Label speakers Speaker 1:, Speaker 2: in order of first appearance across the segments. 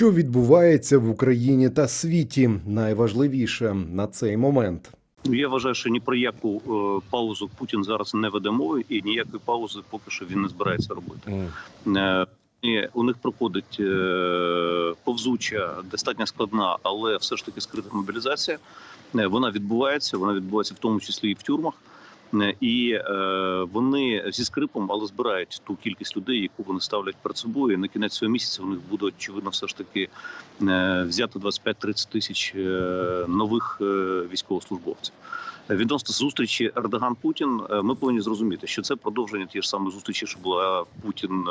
Speaker 1: Що відбувається в Україні та світі? Найважливіше на цей момент.
Speaker 2: Я вважаю, що ні про яку е, паузу Путін зараз не веде мови, і ніякої паузи поки що він не збирається робити. Е, у них проходить е, повзуча, достатньо складна, але все ж таки скрита мобілізація. Вона відбувається, вона відбувається в тому числі і в тюрмах. Е, І е, вони зі скрипом, але збирають ту кількість людей, яку вони ставлять перед собою. На кінець цього місяця у них буде очевидно все ж таки е, взято 25-30 тисяч нових військовослужбовців. Відносно зустрічі Ердоган Путін, ми повинні зрозуміти, що це продовження тієї ж самої зустрічі, що була Путін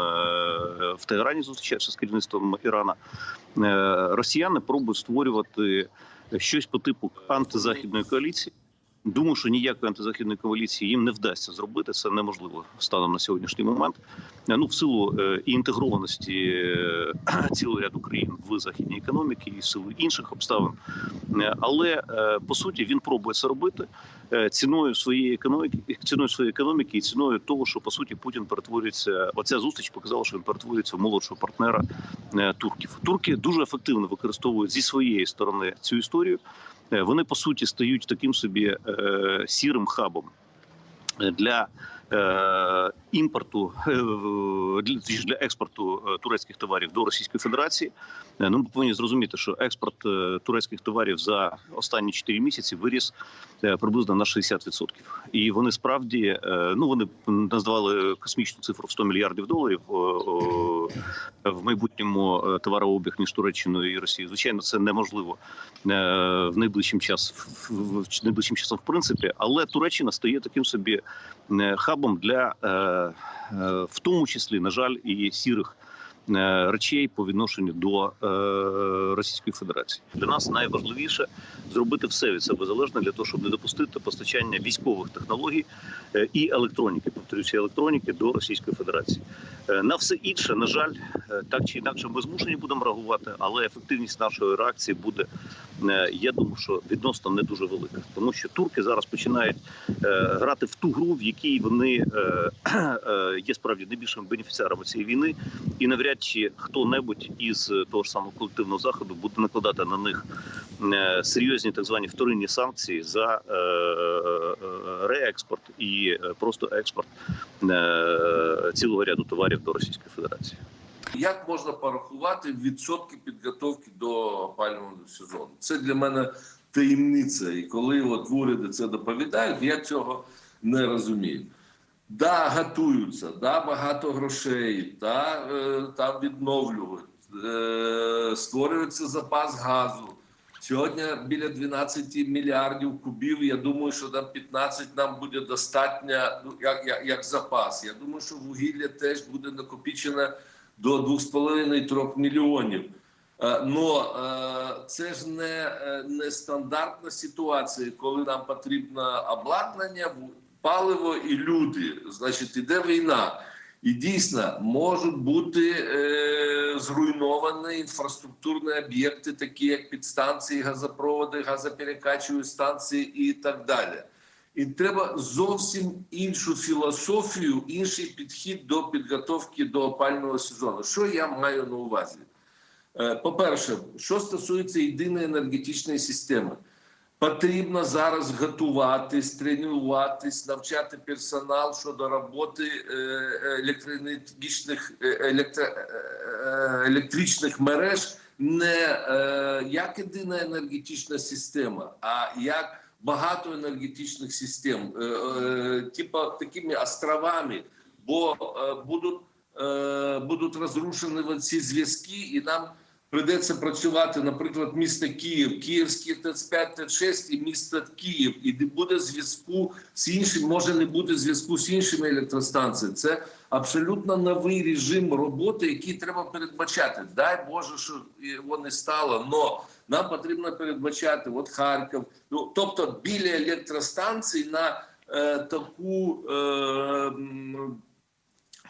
Speaker 2: в Тегерані, зустрічаючи з керівництвом Ірана. Росіяни пробують створювати щось по типу антизахідної коаліції. Думаю, що ніякої антизахідної коаліції їм не вдасться зробити. Це неможливо станом на сьогоднішній момент. Е, Ну в силу е, і інтегрованості цілий ряд країн в західній економіці і в силу інших обставин. Е, Але по суті він пробує це робити ціною своєї економіки, ціною своєї економіки і ціною того, що по суті Путін перетворюється. Оця зустріч показала, що він перетворюється в молодшого партнера е, турків. Турки дуже ефективно використовують зі своєї сторони цю історію. Е, Вони по суті стають таким собі е, сірим хабом е, для е, імпорту е, для, експорту е, турецьких товарів до Російської Федерації. Е, Ну, ми повинні зрозуміти, що експорт е, турецьких товарів за останні 4 місяці виріс е, приблизно на 60%. І вони справді е, ну вони назвали космічну цифру в 100 мільярдів доларів в майбутньому е, товарообіг між Туреччиною і Росією. Звичайно, це неможливо е, в найближчим час в, найближчим часом, в принципі, але Туреччина стає таким собі е, хабом для е, е, в тому числі, на жаль, і сірих. Е, Речей по відношенню до е, Російської Федерації для нас найважливіше зробити все від себе залежне для того, щоб не допустити постачання військових технологій е, і електроніки, повторюся, електроніки до Російської Федерації. На все інше, на жаль, так чи інакше, ми змушені будемо реагувати, але ефективність нашої реакції буде, я думаю, що відносно не дуже велика, тому що турки зараз починають грати в ту гру, в якій вони є справді найбільшими бенефіціарами цієї війни, і навряд чи хто-небудь із того ж самого колективного заходу буде накладати на них е, серйозні так звані вторинні санкції за е, е, реекспорт і е, просто експорт е, цілого ряду товарів до Російської Федерації.
Speaker 3: Як можна порахувати відсотки підготовки до опалювального сезону? Це для мене таємниця. І коли от в уряді це доповідають, я цього не розумію. Да, готуються, да, багато грошей, да, е, там відновлюють, е, створюється запас газу. Сьогодні біля 12 мільярдів кубів. Я думаю, що там 15 нам буде достатньо ну, як, як, як запас. Я думаю, що вугілля теж буде накопічено до 2,5-3 мільйонів. Е, Но це ж не, не стандартна ситуація, коли нам потрібно обладнання, паливо і люди. Значить, іде війна. І дійсно можуть бути е, зруйновані інфраструктурні об'єкти, такі як підстанції, газопроводи, газоперекачуючі станції і так далі. І треба зовсім іншу філософію, інший підхід до підготовки до опального сезону. Що я маю на увазі? Е, По-перше, що стосується єдиної енергетичної системи, потрібно зараз готуватись, тренуватись, навчати персонал щодо роботи е, е, електро, е, електричних мереж. Не як єдина енергетична система, а як багато енергетичних систем, типу такими островами, бо будуть, будуть розрушені ці зв'язки, і нам прийдеться працювати, наприклад, місто Київ, Київський ТЕЦ-5, ТЕЦ-6 і місто Київ, і не буде зв'язку з іншим, може не буде зв'язку з іншими електростанціями. Це абсолютно новий режим роботи, який треба передбачати. Дай Боже, що його не стало, но нам потрібно передбачати от Харків, ну тобто біля електростанцій на е, таку е,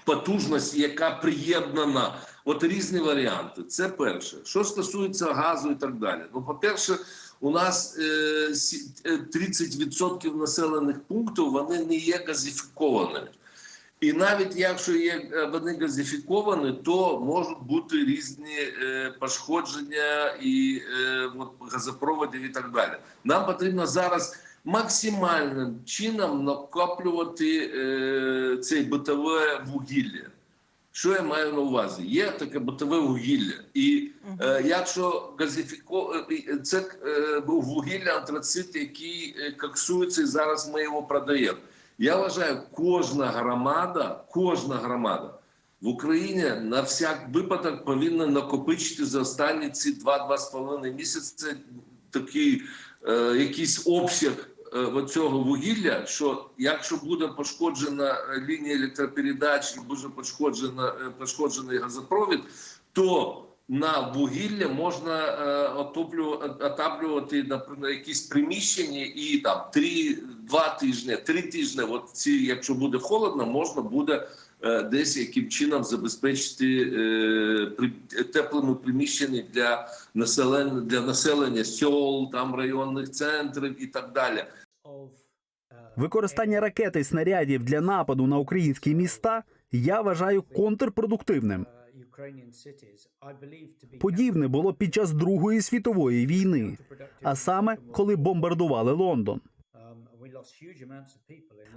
Speaker 3: потужність, яка приєднана. От різні варіанти. Це перше. Що стосується газу і так далі. Ну, по-перше, у нас е, сі- е, 30% населених пунктів вони не є газифікованими. І навіть якщо є е, вони газифіковані, то можуть бути різні е, пошкодження і е, от, газопроводів і так далі. Нам потрібно зараз максимальним чином накоплювати е, це битове вугілля. Що я маю на увазі? Є таке битове вугілля, і е, якщо газифіко... е, це е, вугілля антрацит, який е, коксується, і зараз ми його продаємо. Я вважаю, кожна громада, кожна громада в Україні на всяк випадок повинна накопичити за останні ці 2-2,5 місяці такий е, якийсь обсяг цього вугілля, що якщо буде пошкоджена е, лінія електропередач і буде пошкоджена, е, пошкоджений газопровід, то на вугілля можна е, отаплювати наприклад, якісь приміщення і там 3, 2 тижні, 3 тижні. От ці, якщо буде холодно, можна буде е, десь яким чином забезпечити е, теплими приміщеннями для населення для населення сел, там районних центрів і так далі.
Speaker 4: Використання ракет і снарядів для нападу на українські міста я вважаю контрпродуктивним. Подібне було під час Другої світової війни, а саме коли бомбардували Лондон.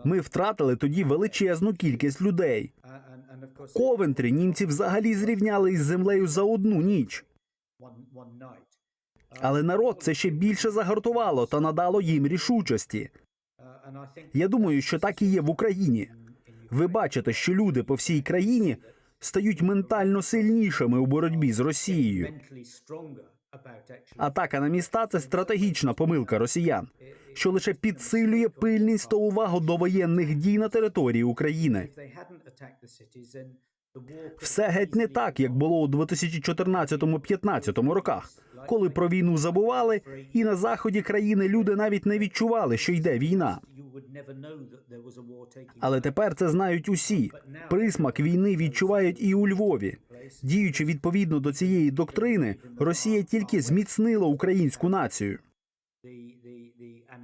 Speaker 4: Ми втратили тоді величезну кількість людей. Ковентрі німці взагалі зрівняли із землею за одну ніч. Але народ це ще більше загартувало та надало їм рішучості. Я думаю, що так і є в Україні. Ви бачите, що люди по всій країні стають ментально сильнішими у боротьбі з Росією. Атака на міста це стратегічна помилка росіян, що лише підсилює пильність та увагу до воєнних дій на території України. Все геть не так, як було у 2014-15 роках, коли про війну забували, і на заході країни люди навіть не відчували, що йде війна. Але тепер це знають усі. Присмак війни відчувають і у Львові. Діючи відповідно до цієї доктрини, Росія тільки зміцнила українську націю.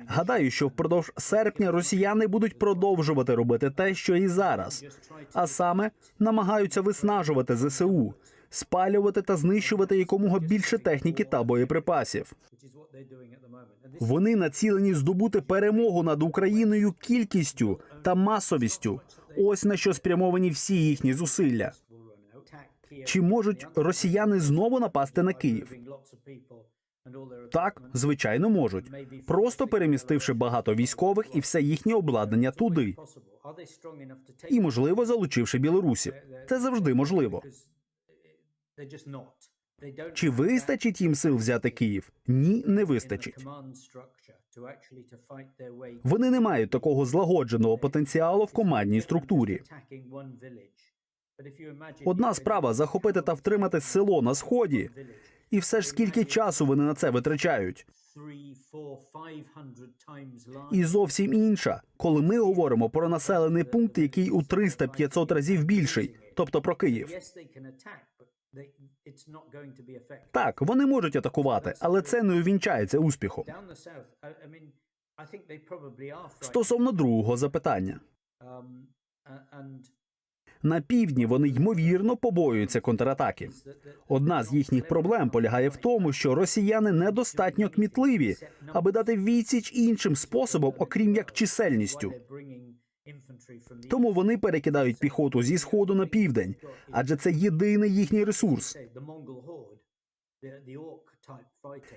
Speaker 4: Гадаю, що впродовж серпня росіяни будуть продовжувати робити те, що і зараз, а саме намагаються виснажувати ЗСУ, спалювати та знищувати якомога більше техніки та боєприпасів. Вони націлені здобути перемогу над Україною кількістю та масовістю. Ось на що спрямовані всі їхні зусилля. Чи можуть росіяни знову напасти на Київ? Так, звичайно, можуть, просто перемістивши багато військових і все їхнє обладнання туди, і можливо залучивши білорусів. Це завжди можливо. Чи вистачить їм сил взяти Київ? Ні, не вистачить. Вони не мають такого злагодженого потенціалу в командній структурі. Одна справа захопити та втримати село на сході, і все ж скільки часу вони на це витрачають. І зовсім інша, коли ми говоримо про населений пункт, який у 300-500 разів більший, тобто про Київ. Так, вони можуть атакувати, але це не увінчається успіхом. Стосовно другого запитання. На півдні вони ймовірно побоюються контратаки. Одна з їхніх проблем полягає в тому, що росіяни недостатньо кмітливі, аби дати відсіч іншим способом, окрім як чисельністю. Тому вони перекидають піхоту зі сходу на південь, адже це єдиний їхній ресурс.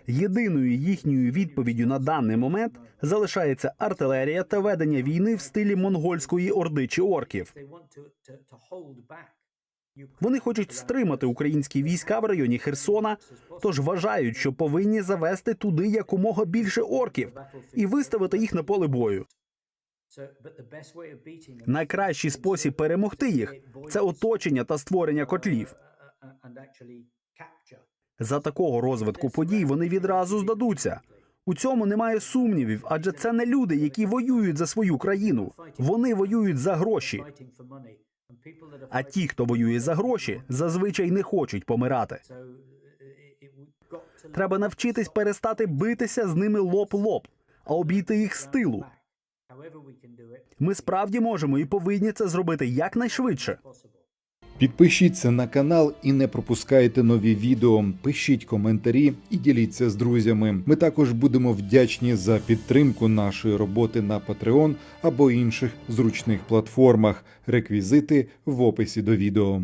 Speaker 4: Єдиною їхньою відповіддю на даний момент залишається артилерія та ведення війни в стилі монгольської орди чи орків. Вони хочуть стримати українські війська в районі Херсона, тож вважають, що повинні завести туди якомога більше орків і виставити їх на поле бою. Найкращий спосіб перемогти їх це оточення та створення котлів. За такого розвитку подій вони відразу здадуться. У цьому немає сумнівів, адже це не люди, які воюють за свою країну. Вони воюють за гроші. А ті, хто воює за гроші, зазвичай не хочуть помирати. Треба навчитись перестати битися з ними лоб-лоб, а обійти їх з тилу. Ми справді можемо і повинні це зробити якнайшвидше.
Speaker 1: Підпишіться на канал і не пропускайте нові відео. Пишіть коментарі і діліться з друзями. Ми також будемо вдячні за підтримку нашої роботи на Patreon або інших зручних платформах. Реквізити в описі до відео.